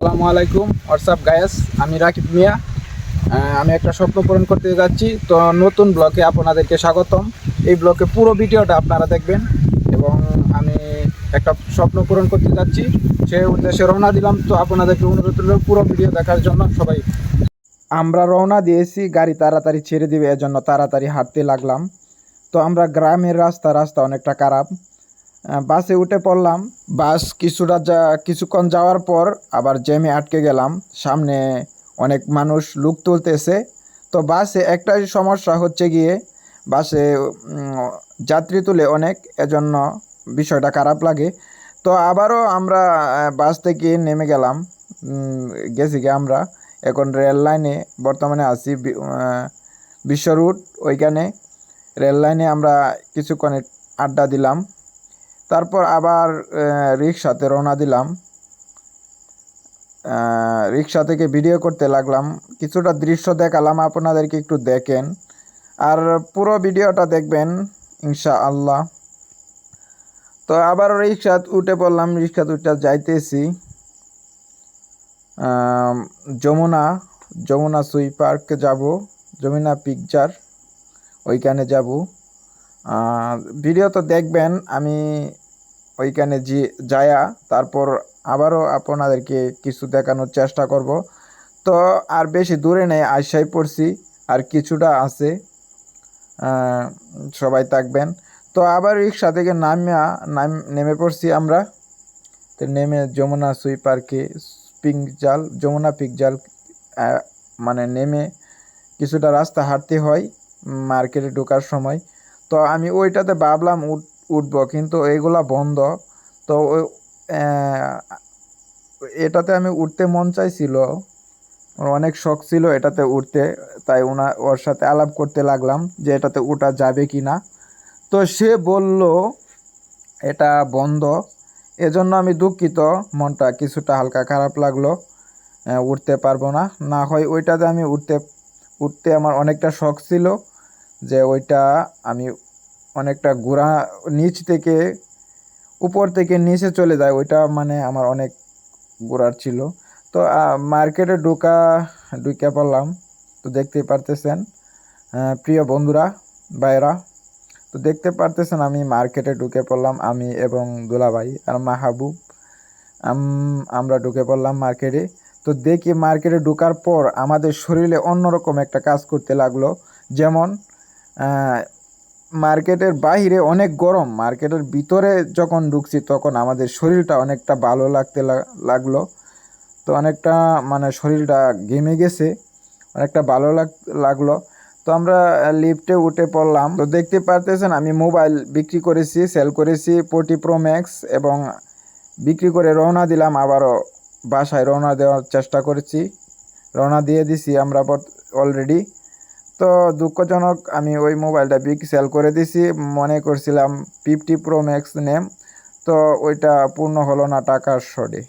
আসসালামু আলাইকুম। WhatsApp guys আমি রাকিব মিয়া। আমি একটা স্বপ্ন পূরণ করতে যাচ্ছি। তো নতুন ব্লকে আপনাদেরকে স্বাগতম। এই ব্লকে পুরো ভিডিওটা আপনারা দেখবেন এবং আমি একটা স্বপ্ন পূরণ করতে যাচ্ছি। সে উদ্দেশ্যে রওনা দিলাম। তো আপনাদেরকে অনুরোধ রইল পুরো ভিডিও দেখার জন্য সবাই। আমরা রওনা দিয়েছি। গাড়ি তাড়াতাড়ি ছেড়ে দিবে, এজন্য তাড়াতাড়ি হাঁটতে লাগলাম। তো আমরা গ্রামের রাস্তা রাস্তা অনেকটা খারাপ। বাসে উঠে পড়লাম। বাস কিছুটা যা, কিছুক্ষণ যাওয়ার পর আবার জ্যামে আটকে গেলাম। সামনে অনেক মানুষ লুক তুলতেছে। তো বাসে একটাই সমস্যা হচ্ছে গিয়ে, বাসে যাত্রী তুলে অনেক, এজন্য বিষয়টা খারাপ লাগে। তো আবারও আমরা বাস থেকে নেমে গেলাম। গেছি গিয়ে আমরা। এখন রেল লাইনে বর্তমানে আছি বিশ্ব রুট, ওইখানে। রেল লাইনে আমরা কিছুক্ষণ আড্ডা দিলাম। তারপর আবার রিক্সাতে রওনা দিলাম। রিক্সা থেকে ভিডিও করতে লাগলাম। কিছুটা দৃশ্য দেখালাম, আপনাদেরকে একটু দেখেন। আর পুরো ভিডিওটা দেখবেন ইনশা আল্লাহ তো আবার রিক্সা উঠে পড়লাম রিক্সা উঠে যাইতেছি। যমুনা যমুনা সুই পার্কে যাব, যমুনা পিকচার, ওইখানে যাব। ভিডিও তো দেখবেন, আমি ওইখানে যে যায়া, তারপর আবারও আপনাদেরকে কিছু দেখানোর চেষ্টা করব। তো আর বেশি দূরে নেই আশাই পড়ছি, আর কিছুটা আছে সবাই থাকবেন। তো আবার রিক্সা থেকে নামিয়া, নাম, নেমে পড়ছি আমরা। তো নেমে যমুনা সুই পার্কে পিঙ্ক জাল, যমুনা পিক জাল মানে নেমে কিছুটা রাস্তা হাঁটতে হয় মার্কেটে ঢোকার সময়। তো আমি ওইটাতে ভাবলাম উঠ, উঠবো, কিন্তু এইগুলা বন্ধ। তো এটাতে আমি উঠতে মন চাইছিল। অনেক শখ ছিল এটাতে উঠতে, তাই ওনা ওর সাথে আলাপ করতে লাগলাম যে এটাতে ওঠা যাবে কি না তো সে বলল, এটা বন্ধ। এজন্য আমি দুঃখিত, মনটা কিছুটা হালকা খারাপ লাগল। উঠতে পারব না। না হয় ওইটাতে আমি উঠতে উঠতে আমার অনেকটা শখ ছিল। যে ওইটা আমি অনেকটা ঘোরা নিচ থেকে উপর থেকে নিচে চলে যায়, ওইটা মানে আমার অনেক ঘোরার ছিল। তো মার্কেটে ঢোকা, ঢুকে পড়লাম। তো দেখতে পারতেছেন প্রিয় বন্ধুরা ভাইরা তো দেখতে পারতেছেন আমি মার্কেটে ঢুকে পড়লাম আমি এবং দুলাভাই আর মাহাবুব। আমরা ঢুকে পড়লাম মার্কেটে। তো দেখি মার্কেটে ঢোকার পর আমাদের শরীরে অন্যরকম একটা কাজ করতে লাগল। যেমন মার্কেটের বাইরে অনেক গরম। মার্কেটের ভিতরে যখন ঢুকছি তখন আমাদের শরীরটা অনেকটা ভালো লাগতে লাগল। তো অনেকটা মানে শরীরটা ঘেমে গেছে, অনেকটা ভালো লাগ লাগল। তো আমরা লিফটে উঠে পড়লাম। তো দেখতে পারতেছেন, আমি মোবাইল বিক্রি করেছি, সেল করেছি, ফোর্টি প্রো ম্যাক্স এবং বিক্রি করে রওনা দিলাম। আবারও বাসায় রওনা দেওয়ার চেষ্টা করেছি। রওনা দিয়ে দিছি আমরা অলরেডি তো দুঃখজনক, আমি ওই মোবাইলটা বিক সেল করে দিছি। মনে করছিলাম ফিফটি প্রো ম্যাক্স নেম, তো ওইটা পূর্ণ হলো না টাকার শর্টে